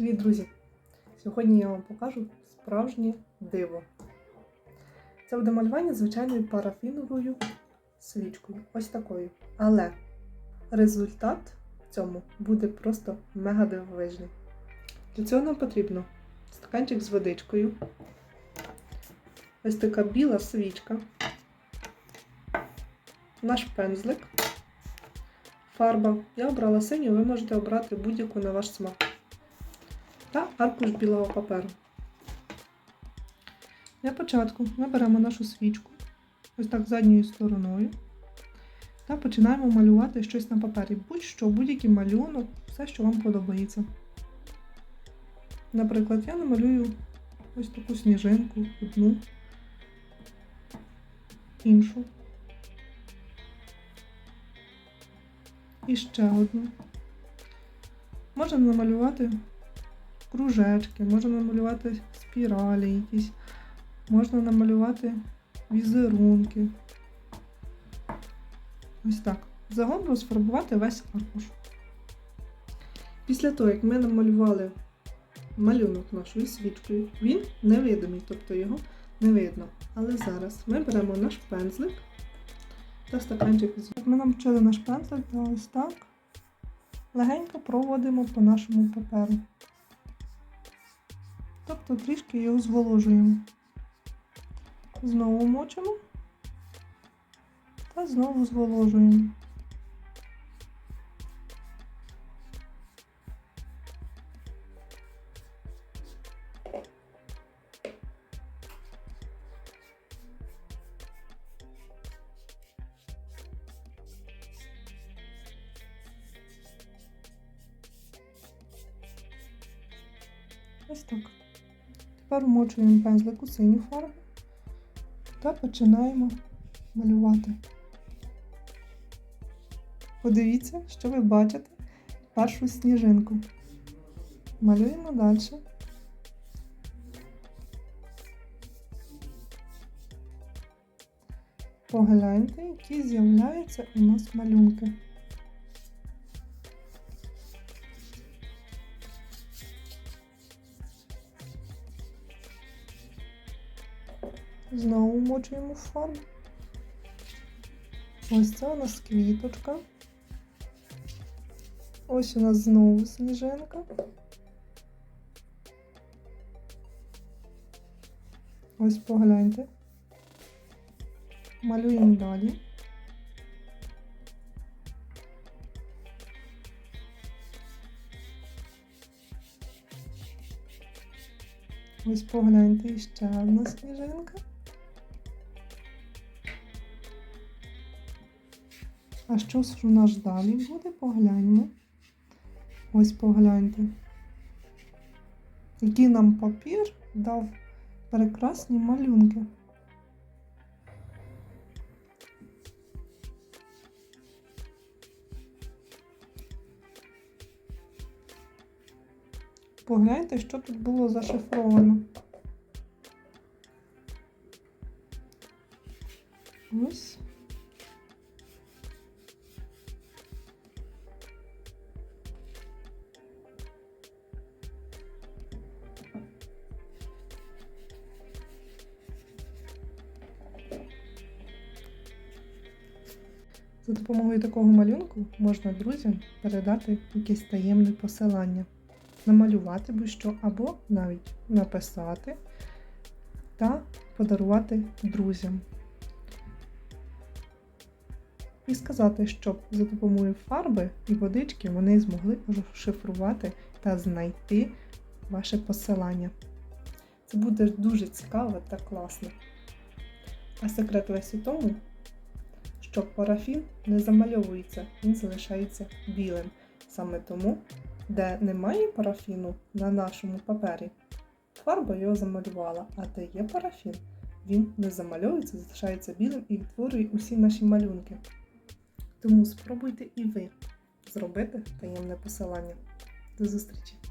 Привіт, друзі! Сьогодні я вам покажу справжнє диво. Це буде малювання звичайною парафіновою свічкою. Ось такою. Але результат в цьому буде просто мега дивовижний. Для цього нам потрібно стаканчик з водичкою. Ось така біла свічка, наш пензлик, фарба. Я обрала синю, ви можете обрати будь-яку на ваш смак та аркуш білого паперу. Для початку ми беремо нашу свічку ось так задньою стороною та починаємо малювати щось на папері. Будь-що, будь-який малюнок, все, що вам подобається. Наприклад, я намалюю ось таку сніжинку, одну, іншу. І ще одну. Можна намалювати кружечки, можна намалювати спіралі якісь, можна намалювати візерунки. Ось так. Загалом розфарбувати весь аркуш. Після того, як ми намалювали малюнок нашою свічкою, він невидимий, тобто його не видно. Але зараз ми беремо наш пензлик та стаканчик з Ми навчили наш пензлик та ось так легенько проводимо по нашому паперу. Тобто трішки його зволожуємо. Знову мочимо та знову зволожуємо. Ось так. Тепер вмочуємо пензлик у синю фарбу та починаємо малювати. Подивіться, що ви бачите першу сніжинку. Малюємо далі. Погляньте, які з'являються у нас малюнки. Знову вмочуємо в фарбу. Ось це у нас квіточка. Ось у нас знову сніжинка. Ось погляньте. Малюємо далі. Ось погляньте ще одна сніжинка. А що ж у нас далі буде? Погляньмо. Ось погляньте. Який нам папір дав прекрасні малюнки. Погляньте, що тут було зашифровано. Ось. За допомогою такого малюнку можна друзям передати якесь таємне посилання, намалювати будь-що або навіть написати та подарувати друзям. І сказати, щоб за допомогою фарби і водички вони змогли розшифрувати та знайти ваше посилання. Це буде дуже цікаво та класно. А секрет весь у тому, що парафін не замальовується, він залишається білим. Саме тому, де немає парафіну на нашому папері, фарба його замалювала, а де є парафін, він не замальовується, залишається білим і відтворює усі наші малюнки. Тому спробуйте і ви зробити таємне посилання. До зустрічі!